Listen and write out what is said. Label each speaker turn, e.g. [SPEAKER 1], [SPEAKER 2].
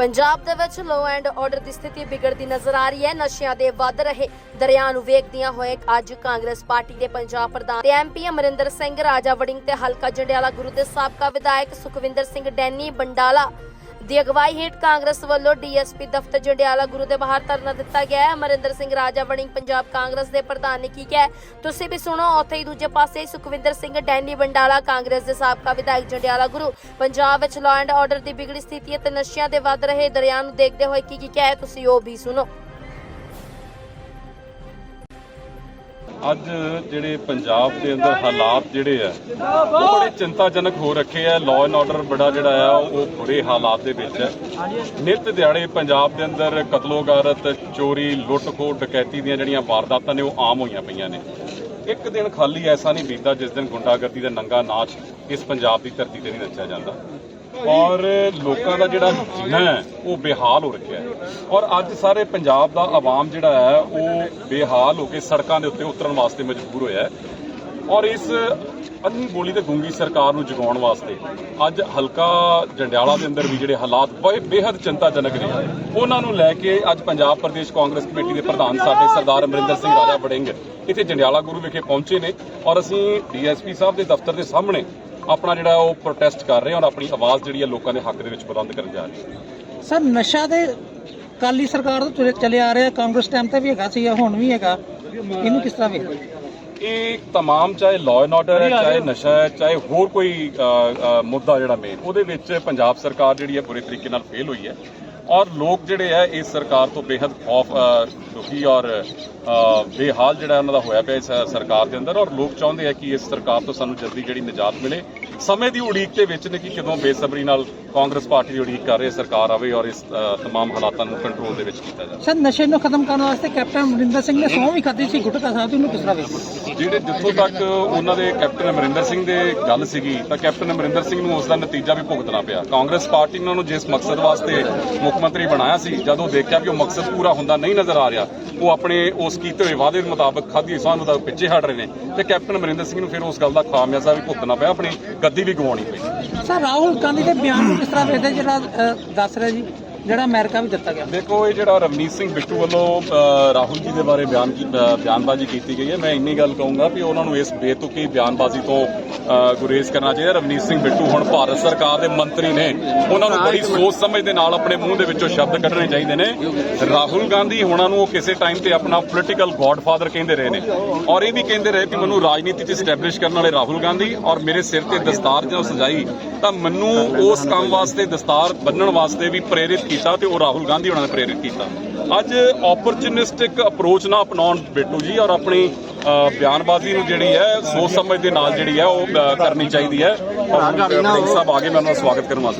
[SPEAKER 1] ਪੰਜਾਬ ਦੇ ਵਿੱਚ law and order ਦੀ ਸਥਿਤੀ ਵਿਗੜਦੀ ਨਜ਼ਰ ਆ ਰਹੀ ਹੈ। ਨਸ਼ਿਆਂ ਦੇ ਵੱਧ ਰਹੇ ਦਰਿਆ ਨੂੰ ਵੇਖਦਿਆਂ ਹੋਏ ਅੱਜ ਕਾਂਗਰਸ ਪਾਰਟੀ ਦੇ ਪੰਜਾਬ ਪ੍ਰਧਾਨ ਤੇ ਐਮਪੀ ਅਮਰਿੰਦਰ ਸਿੰਘ ਰਾਜਾ ਵੜਿੰਗ ਤੇ ਹਲਕਾ ਜੰਡਿਆਲਾ ਗੁਰੂ ਦੇ ਸਾਬਕਾ ਵਿਧਾਇਕ ਸੁਖਵਿੰਦਰ ਸਿੰਘ ਡੈਨੀ ਬੰਡਾਲਾ ਦੀ ਅਗਵਾਈ ਹੇਠ ਕਾਂਗਰਸ ਵੱਲੋਂ ਡੀਐਸਪੀ ਦਫ਼ਤਰ ਜੰਡਿਆਲਾ ਗੁਰੂ ਦੇ ਬਾਹਰ ਧਰਨਾ ਦਿੱਤਾ ਗਿਆ ਹੈ। ਅਮਰਿੰਦਰ ਸਿੰਘ ਰਾਜਾ ਵੜਿੰਗ ਪੰਜਾਬ ਕਾਂਗਰਸ ਦੇ ਪ੍ਰਧਾਨ ਨੇ ਕੀ ਕਿਹਾ ਤੁਸੀਂ ਵੀ ਸੁਣੋ, ਉੱਥੇ ਹੀ ਦੂਜੇ ਪਾਸੇ ਸੁਖਵਿੰਦਰ ਸਿੰਘ, ਡੈਨੀ ਬੰਡਾਲਾ ਕਾਂਗਰਸ ਦੇ ਸਾਬਕਾ ਵਿਧਾਇਕ ਜੰਡਿਆਲਾ ਗੁਰੂ। ਪੰਜਾਬ ਵਿੱਚ ਲਾਅ ਐਂਡ ਆਰਡਰ ਦੀ ਵਿਗੜੀ ਸਥਿਤੀ ਅਤੇ ਨਸ਼ਿਆਂ ਦੇ ਵੱਧ ਰਹੇ ਦਰਿਆ ਨੂੰ ਦੇਖਦੇ ਹੋਏ ਕੀ ਕੀ ਕਿਹਾ ਤੁਸੀਂ ਉਹ ਵੀ ਸੁਣੋ।
[SPEAKER 2] ਅੱਜ ਜਿਹੜੇ ਪੰਜਾਬ ਦੇ ਅੰਦਰ ਹਾਲਾਤ ਜਿਹੜੇ ਆ, ਉਹ ਬੜੇ ਚਿੰਤਾਜਨਕ ਹੋ ਰੱਖੇ ਆ। ਲਾਅ ਐਂਡ ਆਰਡਰ ਬੜਾ ਜਿਹੜਾ ਆ, ਉਹ ਬੁਰੇ ਹਾਲਾਤ ਦੇ ਵਿੱਚ ਹੈ ਨਿਤ ਦਿਹਾੜੇ ਪੰਜਾਬ ਦੇ ਅੰਦਰ ਕਤਲੋਗਾਰਤ ਚੋਰੀ ਲੁੱਟ-ਖੋਹ ਡਕੈਤੀ ਦੀਆਂ ਜਿਹੜੀਆਂ ਵਾਰਦਾਤਾਂ ਨੇ, ਉਹ ਆਮ ਹੋਈਆਂ ਪਈਆਂ ਨੇ। ਇੱਕ ਦਿਨ ਖਾਲੀ ਐਸਾ ਨਹੀਂ ਬੀਤਦਾ ਜਿਸ ਦਿਨ ਗੁੰਡਾਗਰਦੀ ਦਾ ਨੰਗਾ ਨਾਚ ਇਸ ਪੰਜਾਬ ਦੀ ਧਰਤੀ ਤੇ ਨਹੀਂ ਨੱਚਿਆ ਜਾਂਦਾ। ਔਰ ਲੋਕਾਂ ਦਾ ਜਿਹੜਾ ਜੀਣਾ ਹੈ, ਉਹ ਬੇਹਾਲ ਹੋ ਰੱਖਿਆ ਹੈ। ਔਰ ਅੱਜ ਸਾਰੇ ਪੰਜਾਬ ਦਾ ਆਵਾਮ ਜਿਹੜਾ ਹੈ, ਉਹ ਬੇਹਾਲ ਹੋ ਕੇ ਸੜਕਾਂ ਦੇ ਉੱਤੇ ਉਤਰਨ ਵਾਸਤੇ ਮਜਬੂਰ ਹੋਇਆ ਹੈ। ਔਰ ਇਸ ਅੰਨੀ ਬੋਲੀ ਤੇ ਗੁੰਗੀ ਸਰਕਾਰ ਨੂੰ ਜਗਾਉਣ ਵਾਸਤੇ ਅੱਜ ਹਲਕਾ ਜੰਡਿਆਲਾ ਦੇ ਅੰਦਰ ਵੀ ਜਿਹੜੇ ਹਾਲਾਤ ਬੜੇ ਬੇहद ਚਿੰਤਾਜਨਕ ਨੇ ਉਹਨਾਂ ਨੂੰ ਲੈ ਕੇ ਅੱਜ ਪੰਜਾਬ ਪ੍ਰਦੇਸ਼ ਕਾਂਗਰਸ ਕਮੇਟੀ ਦੇ ਪ੍ਰਧਾਨ ਸਾਡੇ ਸਰਦਾਰ ਅਮਰਿੰਦਰ ਸਿੰਘ ਰਾਜਾ ਵੜਿੰਗ ਇੱਥੇ ਜੰਡਿਆਲਾ ਗੁਰੂ ਵਿਖੇ ਪਹੁੰਚੇ ਨੇ। ਔਰ ਅਸੀਂ ਡੀਐਸਪੀ ਸਾਹਿਬ ਦੇ ਦਫ਼ਤਰ ਦੇ ਸਾਹਮਣੇ ਆਪਣਾ ਜਿਹੜਾ ਉਹ ਪ੍ਰੋਟੈਸਟ ਕਰ ਰਹੇ ਔਰ ਆਪਣੀ ਆਵਾਜ਼ ਜਿਹੜੀ ਹੈ ਲੋਕਾਂ ਦੇ ਹੱਕ ਦੇ ਵਿੱਚ ਬੁਲੰਦ ਕਰਨ ਜਾ ਰਹੇ
[SPEAKER 3] ਸਰ ਨਸ਼ਾ ਦੇ ਕਾਲੀ ਸਰਕਾਰ ਤੋਂ ਚੱਲੇ ਆ ਰਿਹਾ ਕਾਂਗਰਸ ਟਾਈਮ ਤੇ ਵੀ ਹੈਗਾ ਸੀ ਹੁਣ ਵੀ ਹੈਗਾ। ਇਹਨੂੰ ਕਿਸ ਤਰ੍ਹਾਂ ਵੇਖਦੇ
[SPEAKER 2] ਇਹ तमाम ਚਾਹੇ ਲਾਅ ਐਂਡ ਆਰਡਰ ਹੈ ਚਾਹੇ ਨਸ਼ਾ ਹੈ ਚਾਹੇ ਹੋਰ ਕੋਈ ਮੁੱਦਾ ਜਿਹੜਾ ਮੇਨ ਉਹਦੇ ਵਿੱਚ ਪੰਜਾਬ ਸਰਕਾਰ ਜਿਹੜੀ ਹੈ ਬੁਰੇ ਤਰੀਕੇ ਨਾਲ ਫੇਲ ਹੋਈ ਹੈ। ਔਰ ਲੋਕ ਜਿਹੜੇ ਆ ਇਸ ਸਰਕਾਰ ਤੋਂ ਬੇਹੱਦ ਖੌਫ ਦੁਖੀ ਔਰ ਬੇਹਾਲ ਜਿਹੜਾ ਉਹਨਾਂ ਦਾ ਹੋਇਆ ਪਿਆ ਇਸ ਸਰਕਾਰ ਦੇ ਅੰਦਰ ਔਰ ਲੋਕ ਚਾਹੁੰਦੇ ਆ ਕਿ ਇਸ ਸਰਕਾਰ ਤੋਂ ਸਾਨੂੰ ਜਲਦੀ ਜਿਹੜੀ ਨਿਜਾਤ ਮਿਲੇ। ਸਮੇਂ ਦੀ ਉਡੀਕ ਦੇ ਵਿੱਚ ਨੇ ਕਿ ਕਦੋਂ ਬੇਸਬਰੀ ਨਾਲ ਕਾਂਗਰਸ ਪਾਰਟੀ ਦੀ ਉਡੀਕ ਕਰ ਰਹੀ ਸਰਕਾਰ ਆਵੇ ਔਰ ਇਸ ਅ, तमाम ਹਾਲਾਤਾਂ ਨੂੰ ਕੰਟਰੋਲ ਦੇ ਵਿੱਚ ਕੀਤਾ ਜਾਵੇ
[SPEAKER 3] ਸਰ ਨਸ਼ੇ ਨੂੰ ਖਤਮ ਕਰਨ ਵਾਸਤੇ ਕੈਪਟਨ ਅਮਰਿੰਦਰ ਸਿੰਘ ਨੇ ਸਹੁੰ ਵੀ ਖਾਧੀ ਸੀ ਗੁਟਕਾ ਸਾਹਿਬ ਇਹਨੂੰ ਕਿਸ ਤਰ੍ਹਾਂ ਵੇਖਦੇ
[SPEAKER 2] ਜਿਹੜੇ ਜਿੱਥੋਂ ਤੱਕ ਉਹਨਾਂ ਦੇ ਕੈਪਟਨ ਅਮਰਿੰਦਰ ਸਿੰਘ ਦੇ ਗੱਲ ਸੀਗੀ ਤਾਂ ਕੈਪਟਨ ਅਮਰਿੰਦਰ ਸਿੰਘ ਨੂੰ ਉਸ ਦਾ ਨਤੀਜਾ ਵੀ ਭੁਗਤਣਾ ਪਿਆ ਕਾਂਗਰਸ ਪਾਰਟੀ ਨੇ ਉਹਨੂੰ ਜਿਸ ਮਕਸਦ ਵਾਸਤੇ ਮੁੱਖ ਮੰਤਰੀ ਬਣਾਇਆ ਸੀ ਜਦੋਂ ਦੇਖਿਆ ਕਿ ਉਹ ਮਕਸਦ ਪੂਰਾ ਹੁੰਦਾ ਨਹੀਂ ਨਜ਼ਰ ਆ ਰਿਹਾ ਉਹ ਆਪਣੇ ਉਸ ਕੀਤੇ ਹੋਏ ਵਾਅਦੇ ਦੇ ਮੁਤਾਬਕ ਖਾਦੀ ਸਵਾਨ ਮੁਤਾਬਕ ਪਿੱਛੇ ਹਟ ਰਹੇ ਨੇ ਤੇ ਕੈਪਟਨ ਅਮਰਿੰਦਰ ਸਿੰਘ ਨੂੰ ਫਿਰ ਉਸ ਗੱਲ ਦਾ ਖਾਮਿਆਜ਼ਾ ਵੀ ਭੁਗਤਣਾ ਪਿਆ, ਆਪਣੀ ਗੱਦੀ ਵੀ ਗਵਾਉਣੀ ਪਈ।
[SPEAKER 3] ਸਰ, ਰਾਹੁਲ ਗਾਂਧੀ ਦੇ ਬਿਆਨ ਨੂੰ ਕਿਸ ਤਰ੍ਹਾਂ ਵੇਖਦੇ ਜਿਹੜਾ ਦੱਸ ਰਿਹਾ ਜੀ? ਜਿਹੜਾ ਅਮਰੀਕਾ ਵੀ ਦਿੱਤਾ ਗਿਆ।
[SPEAKER 2] ਦੇਖੋ ਇਹ ਜਿਹੜਾ ਰਵਨੀਤ ਸਿੰਘ ਬਿੱਟੂ ਵੱਲੋਂ ਅ, ਰਾਹੁਲ ਜੀ ਦੇ ਬਾਰੇ ਬਿਆਨ ਕੀ- ਬਿਆਨਬਾਜ਼ੀ ਕੀਤੀ ਗਈ ਹੈ। ਮੈਂ ਇੰਨੀ ਗੱਲ ਕਹੂੰਗਾ ਕਿ ਉਹਨਾਂ ਨੂੰ ਇਸ ਬੇਤੁਕੀ ਬਿਆਨਬਾਜ਼ੀ ਤੋਂ ਗੁਰੇਜ਼ ਕਰਨਾ ਚਾਹੀਦਾ। ਰਵਨੀਤ ਸਿੰਘ ਬਿੱਟੂ ਹੁਣ ਭਾਰਤ ਸਰਕਾਰ ਦੇ ਮੰਤਰੀ ਨੇ। ਉਹਨਾਂ ਨੂੰ ਬੜੀ ਸੋਚ ਸਮਝ ਦੇ ਨਾਲ ਆਪਣੇ ਮੂੰਹ ਦੇ ਵਿੱਚੋਂ ਸ਼ਬਦ ਕੱਢਣੇ ਚਾਹੀਦੇ ਨੇ। ਰਾਹੁਲ ਗਾਂਧੀ ਹੁਣਾਂ ਨੂੰ ਉਹ ਕਿਸੇ ਟਾਈਮ ਤੇ ਆਪਣਾ ਪੋਲੀਟੀਕਲ ਗੋਡਫਾਦਰ ਕਹਿੰਦੇ ਰਹੇ ਨੇ। ਔਰ ਇਹ ਵੀ ਕਹਿੰਦੇ ਰਹੇ ਕਿ ਮੈਨੂੰ ਰਾਜਨੀਤੀ 'ਚ ਸਟੈਬਲਿਸ਼ ਕਰਨ ਵਾਲੇ ਰਾਹੁਲ ਗਾਂਧੀ ਔਰ ਮੇਰੇ ਸਿਰ ਤੇ ਦਸਤਾਰ ਜਦੋਂ ਸਜਾਈ ਤਾਂ ਮੈਨੂੰ ਉਸ ਕੰਮ ਵਾਸਤੇ ਦਸਤਾਰ ਬੰਨਣ ਵਾਸਤੇ ਵੀ ਪ੍ਰੇਰਿਤ ਕੀਤਾ ਤੇ ਉਹ ਰਾਹੁਲ ਗਾਂਧੀ ਉਹਨਾਂ ਨੇ ਪ੍ਰੇਰਿਤ ਕੀਤਾ। ਅੱਜ ਓਪਰਚੁਨਿਸਟਿਕ ਅਪਰੋਚ ਨਾ ਅਪਣਾਉਣ ਬਿੱਟੂ ਜੀ ਔਰ ਆਪਣੀ ਬਿਆਨਬਾਜ਼ੀ ਨੂੰ ਜਿਹੜੀ ਹੈ ਸੋਚ ਸਮਝ ਦੇ ਨਾਲ ਜਿਹੜੀ ਹੈ ਉਹ ਕਰਨੀ ਚਾਹੀਦੀ ਹੈ। ਔਰ ਸਾਹਿਬ ਆਗੇ ਮੈਂ ਉਹਨਾਂ ਦਾ ਸਵਾਗਤ ਕਰਨ ਵਾਸਤੇ